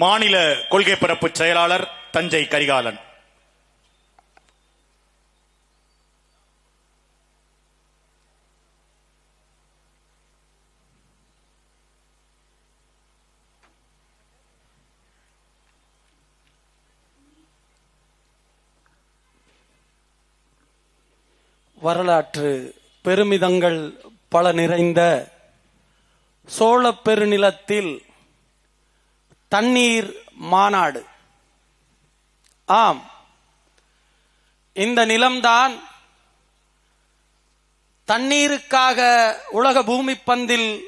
மாநில கொள்கை பரப்பு செயலாளர் தஞ்சை கரிகாலன். வரலாற்று பெருமிதங்கள் பல நிறைந்த சோழ பெருநிலத்தில் தண்ணீர் மாநாடு. ஆம். இந்த நிலம்தான் தண்ணீருக்காக உலக பூமி பந்தில்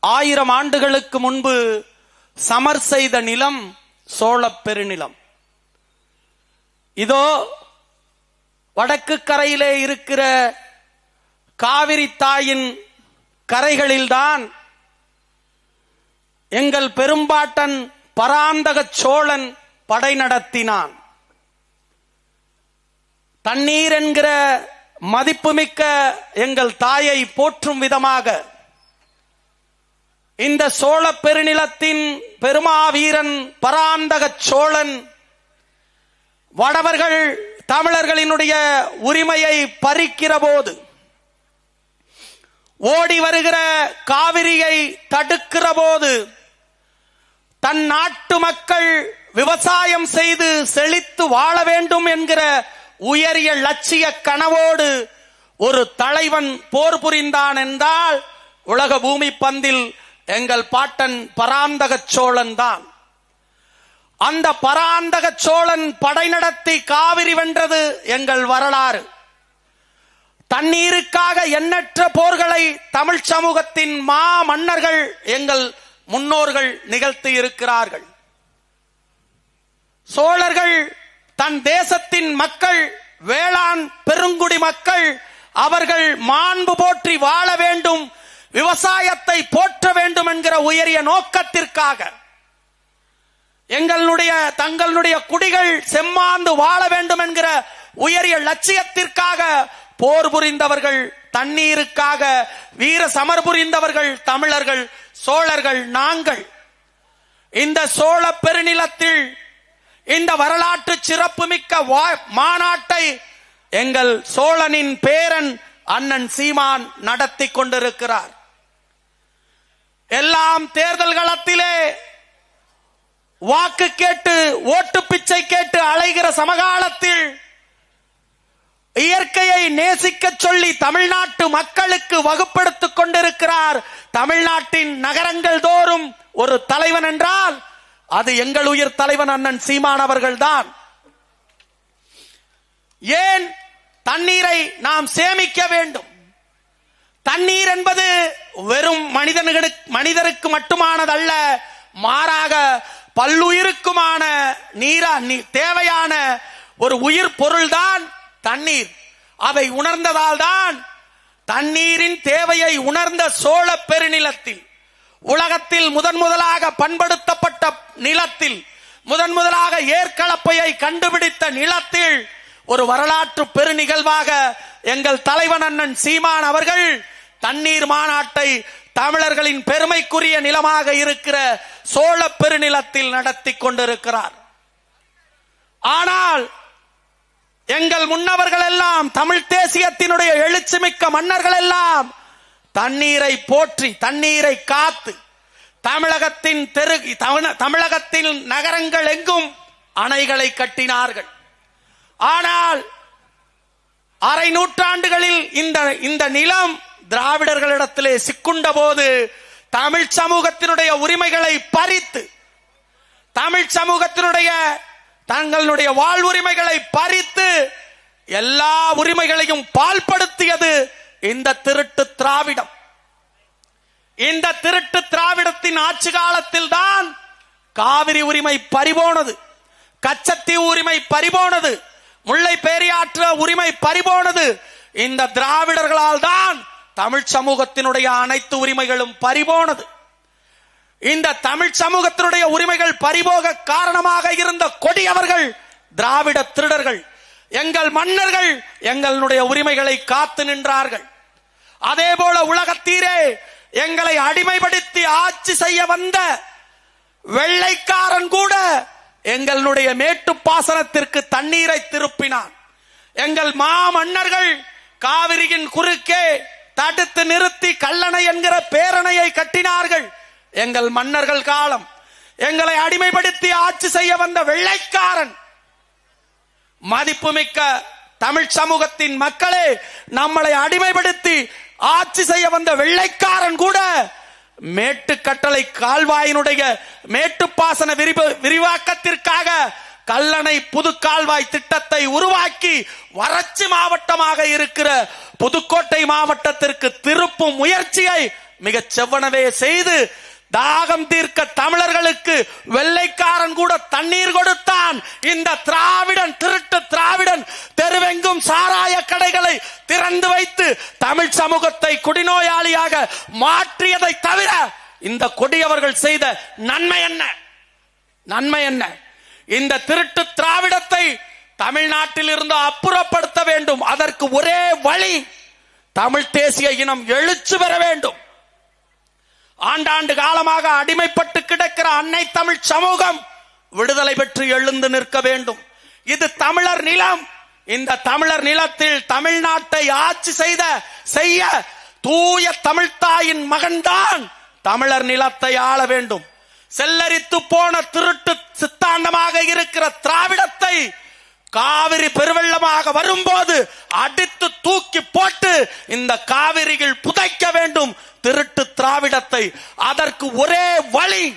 ஆயிரம் ஆண்டுகளுக்கு முன்பு சமர் செய்த நிலம் சோழப் பெருநிலம். இதோ வடக்கு கரையிலே இருக்கிற காவிரி தாயின் கரைகளில்தான் எங்கள் பெரும்பாட்டன் பராந்தக சோழன் படை நடத்தினான். தண்ணீர் என்கிற மதிப்புமிக்க எங்கள் தாயை போற்றும் விதமாக இந்த சோழ பெருநிலத்தின் பெருமாவீரன் பராந்தக சோழன் வடவர்கள் தமிழர்களினுடைய உரிமையை பறிக்கிற போது ஓடி வருகிற காவிரியை தடுக்கிற போது தன் நாட்டு மக்கள் விவசாயம் செய்து செழித்து வாழ வேண்டும் என்கிற உயரிய லட்சிய கனவோடு ஒரு தலைவன் போர் புரிந்தான் என்றால் உலக பூமி பந்தில் எங்கள் பாட்டன் பராந்தக சோழன் தான். அந்த பராந்தக சோழன் படை நடத்தி காவிரி வென்றது எங்கள் வரலாறு. தண்ணீருக்காக எண்ணற்ற போர்களை தமிழ் சமூகத்தின் மா மன்னர்கள் எங்கள் முன்னோர்கள் நிகழ்த்தி இருக்கிறார்கள். சோழர்கள் தன் தேசத்தின் மக்கள் வேளாண் பெருங்குடி மக்கள் அவர்கள் மாண்பு போற்றி வாழ வேண்டும் விவசாயத்தை போற்ற வேண்டும் என்கிற உயரிய நோக்கத்திற்காக எங்களுடைய தங்களுடைய குடிகள் செம்மாந்து வாழ வேண்டும் என்கிற உயரிய லட்சியத்திற்காக போர் புரிந்தவர்கள் தண்ணீருக்காக வீர சமர் புரிந்தவர்கள் தமிழர்கள் சோழர்கள் நாங்கள். இந்த சோழ பெருநிலத்தில் இந்த வரலாற்று சிறப்புமிக்க வா- மாநாட்டை எங்கள் சோழனின் பேரன் அண்ணன் சீமான் நடத்தி கொண்டிருக்கிறார். எல்லாம் தேர்தல் களத்திலே வாக்கு கேட்டு ஓட்டு பிச்சை கேட்டு அலைகிற சமகாலத்தில் இயற்கையை நேசிக்க சொல்லி தமிழ்நாட்டு மக்களுக்கு வகுப்படுத்திக் கொண்டிருக்கிறார் தமிழ்நாட்டின் நகரங்கள் தோறும் ஒரு தலைவன் என்றால் அது எங்கள் உயிர் தலைவன் அண்ணன் சீமான் அவர்கள்தான். ஏன் தண்ணீரை நாம் சேமிக்க வேண்டும்? தண்ணீர் என்பது வெறும் மனிதனுக்கு மனிதருக்கு மட்டுமானதல்ல மாறாக பல்லுயிருக்குமான நீரா நீ- தேவையான ஒரு உயிர் பொருள்தான். தண்ணீர். அதை உணர்ந்ததால் தான் தண்ணீரின் தேவையை உணர்ந்த சோழ பெருநிலத்தில் உலகத்தில் முதன் முதலாக பண்படுத்தப்பட்ட நிலத்தில் முதன் முதலாக ஏற்கலப்பையை கண்டுபிடித்த நிலத்தில் ஒரு வரலாற்று பெருநிகழ்வாக எங்கள் தலைவன் அண்ணன் சீமான் அவர்கள் தண்ணீர் மாநாட்டை தமிழர்களின் பெருமைக்குரிய நிலமாக இருக்கிற சோழ பெருநிலத்தில் நடத்தி கொண்டிருக்கிறார் ஆனால் எங்கள் முன்னவர்கள் எல்லாம் தமிழ் தேசியத்தினுடைய எழுச்சிமிக்க மன்னர்கள் எல்லாம் தண்ணீரை போற்றி தண்ணீரை காத்து தமிழகத்தின் தெரு தமிழ- நகரங்கள் எங்கும் அணைகளை கட்டினார்கள். ஆனால் அரை நூற்றாண்டுகளில் இந்த இந்த நிலம் திராவிடர்களிடத்திலே சிக்குண்ட போது தமிழ் சமூகத்தினுடைய உரிமைகளை பறித்து தமிழ் சமூகத்தினுடைய தங்களுடைய வாழ்வுரிமைகளை பறித்து எல்லா உரிமைகளையும் பால்படுத்தியது இந்த திருட்டு திராவிடம். இந்த திருட்டு திராவிடத்தின் ஆட்சி காலத்தில் தான் காவிரி உரிமை பறிபோனது கச்சத்தீவு உரிமை பறிபோனது முல்லை பேரியாற்ற உரிமை பறிபோனது. இந்த திராவிடர்களால் தான் தமிழ் சமூகத்தினுடைய அனைத்து உரிமைகளும் பறிபோனது. இந்த தமிழ் சமூகத்தினுடைய உரிமைகள் பறிபோக காரணமாக இருந்த கொடியவர்கள் திராவிட திருடர்கள். எங்கள் மன்னர்கள் எங்களுடைய உரிமைகளை காத்து நின்றார்கள். அதே போல உலகத்தீரே எங்களை அடிமைப்படுத்தி ஆட்சி செய்ய வந்த வெள்ளைக்காரன் கூட எங்களுடைய மேட்டு பாசனத்திற்கு தண்ணீரை திருப்பினான். எங்கள் மாமன்னர்கள் காவிரியின் குறுக்கே தடுத்து நிறுத்தி கல்லணை என்கிற பேரணையை கட்டினார்கள். எங்கள் மன்னர்கள் காலம் எங்களை அடிமைப்படுத்தி ஆட்சி செய்ய வந்த வெள்ளைக்காரன். மதிப்புமிக்க தமிழ் சமூகத்தின் மக்களே நம்மளை அடிமைப்படுத்தி ஆட்சி செய்ய வந்த வெள்ளைக்காரன் கூட மேட்டுக்கட்டளை கால்வாயினுடைய மேட்டுப்பாசன விரிவு விரிவாக்கத்திற்காக கல்லணை புது கால்வாய் திட்டத்தை உருவாக்கி வறட்சி மாவட்டமாக இருக்கிற புதுக்கோட்டை மாவட்டத்திற்கு திருப்பும் முயற்சியை மிக செவ்வனவே செய்து தாகம் தீர்க்க தமிழர்களுக்கு வெள்ளைக்காரன் கூட தண்ணீர் கொடுத்தான். இந்த திராவிடன் திருட்டு திராவிடன் தெருவெங்கும் சாராய கடைகளை திறந்து வைத்து தமிழ் சமூகத்தை குடிநோயாளியாக மாற்றியதை தவிர இந்த கொடியவர்கள் செய்த நன்மை என்ன? நன்மை என்ன? இந்த திருட்டு திராவிடத்தை தமிழ்நாட்டில் இருந்து அப்புறப்படுத்த வேண்டும். அதற்கு ஒரே வழி தமிழ் தேசிய இனம் எழுச்சி பெற வேண்டும். ஆண்டாண்டு காலமாக அடிமைப்பட்டு கிடக்கிற அன்னை தமிழ் சமூகம் விடுதலை பெற்று எழுந்து நிற்க வேண்டும். இது தமிழர் நிலம். இந்த தமிழர் நிலத்தில் தமிழ்நாட்டை ஆட்சி செய்த செய்ய தூய தமிழ்த்தாயின் மகன்தான் தமிழர் நிலத்தை ஆள வேண்டும். செல்லரித்து போன திருட்டு சித்தாந்தமாக இருக்கிற திராவிடத்தை காவிரி பெருவெள்ளமாக வரும்போது அடித்து தூக்கி போட்டு இந்த காவிரியில் புதைக்க வேண்டும் திருட்டு திராவிடத்தை. அதற்கு ஒரே வழி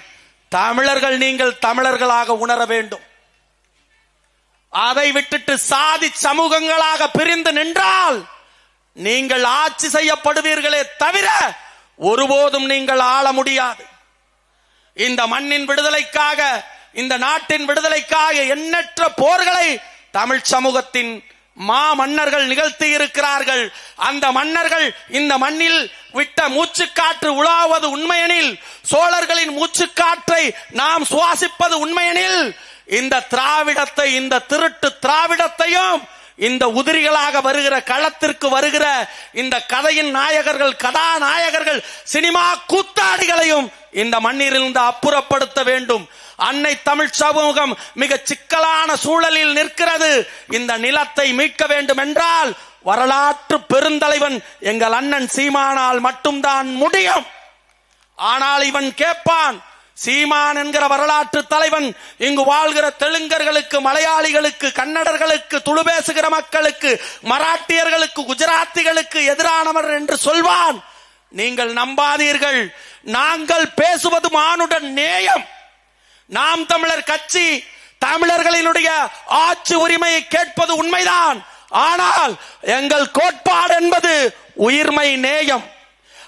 தமிழர்கள் நீங்கள் தமிழர்களாக உணர வேண்டும். அதை விட்டுட்டு சாதி சமூகங்களாக பிரிந்து நின்றால் நீங்கள் ஆட்சி செய்யப்படுவீர்களே தவிர ஒருபோதும் நீங்கள் ஆள முடியாது. இந்த மண்ணின் விடுதலைக்காக இந்த நாட்டின் விடுதலைக்காக எண்ணற்ற போர்களை தமிழ் சமூகத்தின் மா மன்னர்கள் நிகழ்த்தி இருக்கிறார்கள். அந்த மன்னர்கள் இந்த மண்ணில் விட்ட மூச்சுக்காற்று உலாவது உண்மையெனில் சோழர்களின் மூச்சுக்காற்றை நாம் சுவாசிப்பது உண்மையெனில் இந்த திராவிடத்தை இந்த திருட்டு திராவிடத்தையும் இந்த உதிரிகளாக வருகிற களத்திற்கு வருகிற இந்த கதையின் நாயகர்கள் கதாநாயகர்கள் சினிமா கூத்தாடிகளையும் இந்த மண்ணிலிருந்து அப்புறப்படுத்த வேண்டும். அன்னை தமிழ் சமூகம் மிக சிக்கலான சூழலில் நிற்கிறது. இந்த நிலத்தை மீட்க வேண்டும் என்றால் வரலாற்று பெருந்தலைவன் எங்கள் அண்ணன் சீமானால் மட்டும்தான் முடியும். ஆனால் இவன் கேட்பான் சீமான் என்கிற வரலாற்று தலைவன் இங்கு வாழ்கிற தெலுங்கர்களுக்கு மலையாளிகளுக்கு கன்னடர்களுக்கு துளு பேசுகிற மக்களுக்கு மராட்டியர்களுக்கு குஜராத்திகளுக்கு எதிரானவர் என்று சொல்வான். நீங்கள் நம்பாதீர்கள். நாங்கள் பேசுவது மானுடன் நேயம். நாம் தமிழர் கட்சி தமிழர்களினுடைய ஆட்சி உரிமையை கேட்பது உண்மைதான். ஆனால் எங்கள் கோட்பாடு என்பது உயிர்மை நேயம்.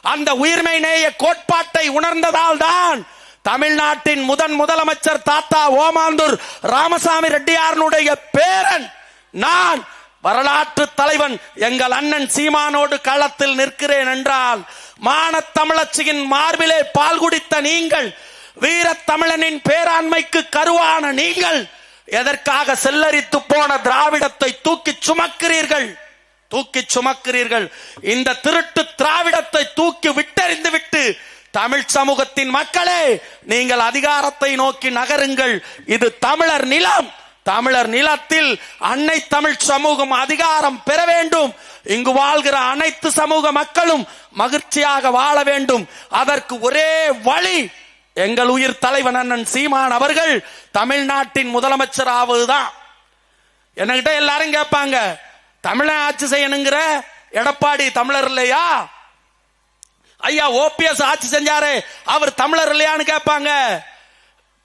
அந்த உயிர்மை நேய கோட்பாட்டை உணர்ந்ததால் தான் தமிழ்நாட்டின் முதன் முதலமைச்சர் தாத்தா ஓமாந்தூர் ராமசாமி ரெட்டியாரனுடைய பேரன் நான் வரலாற்று தலைவன் எங்கள் அண்ணன் சீமானோடு களத்தில் நிற்கிறேன் என்றால் மானத் தமிழச்சியின் மார்பிலே பால் குடித்த நீங்கள் வீர தமிழனின் பேராண்மைக்கு கருவான நீங்கள் எதற்காக செல்லரித்து போன திராவிடத்தை தூக்கி சுமக்கிறீர்கள்? தூக்கி சுமக்கிறீர்கள். இந்த திருட்டு திராவிடத்தை தூக்கி விட்டறிந்து விட்டு தமிழ் சமூகத்தின் மக்களே நீங்கள் அதிகாரத்தை நோக்கி நகருங்கள். இது தமிழர் நிலம். தமிழர் நிலத்தில் அன்னை தமிழ் சமூகம் அதிகாரம் பெற வேண்டும். இங்கு வாழ்கிற அனைத்து சமூக மக்களும் மகிழ்ச்சியாக வாழ வேண்டும். அதற்கு ஒரே வழி எங்கள் உயிர் தலைவன் அண்ணன் சீமான் அவர்கள் தமிழ்நாட்டின் முதலமைச்சர் ஆவதுதான் என்கிட்ட எல்லாரும் கேட்பாங்க தமிழை ஆட்சி செய்யணுங்கிற எடப்பாடி தமிழர் இல்லையா? ஐயா ஓபிஎஸ் ஆட்சி செஞ்சாரு அவர் தமிழர் இல்லையான்னு கேட்பாங்க.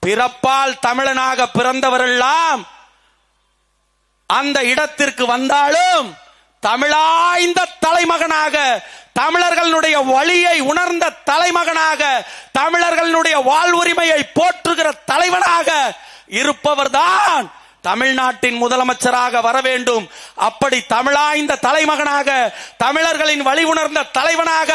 பிறப்பால் தமிழனாக பிறந்தவரெல்லாம் அந்த இடத்திற்கு வந்தாலும் தமிழாய்ந்த தலைமகனாக தமிழர்களுடைய வழியை உணர்ந்த தலைமகனாக தமிழர்களுடைய வாழ்வுரிமையை போற்றுகிற தலைவனாக இருப்பவர்தான் தமிழ்நாட்டின் முதலமைச்சராக வர வேண்டும் அப்படி தமிழாய்ந்த தலைமகனாக தமிழர்களின் வழி உணர்ந்த தலைவனாக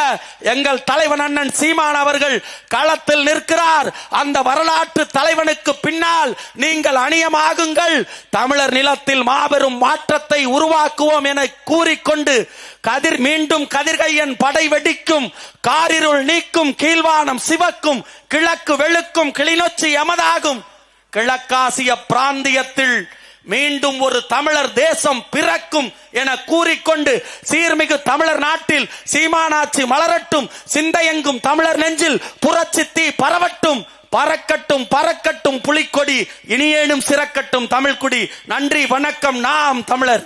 எங்கள் தலைவன் அண்ணன் சீமான் அவர்கள் களத்தில் நிற்கிறார். அந்த வரலாற்று தலைவனுக்கு பின்னால் நீங்கள் அணியமாகுங்கள். தமிழர் நிலத்தில் மாபெரும் மாற்றத்தை உருவாக்குவோம் என கூறிக்கொண்டு கதிர் மீண்டும் கதிர்கையன் படை வெடிக்கும் காரிருள் நீக்கும் கீழ்வானம் சிவக்கும் கிழக்கு வெளுக்கும் கிளிநொச்சி எமதாகும். கிழக்காசிய பிராந்தியத்தில் மீண்டும் ஒரு தமிழர் தேசம் பிறக்கும் என கூறிக்கொண்டு சீர்மிகு தமிழர் நாட்டில் சீமானாட்சி மலரட்டும் சிந்தையெங்கும் தமிழர் நெஞ்சில் புரட்சி தீ பரவட்டும் பறக்கட்டும் பறக்கட்டும் புலிக்கொடி இனியேனும் சிறக்கட்டும் தமிழ்குடி. நன்றி வணக்கம் நாம் தமிழர்.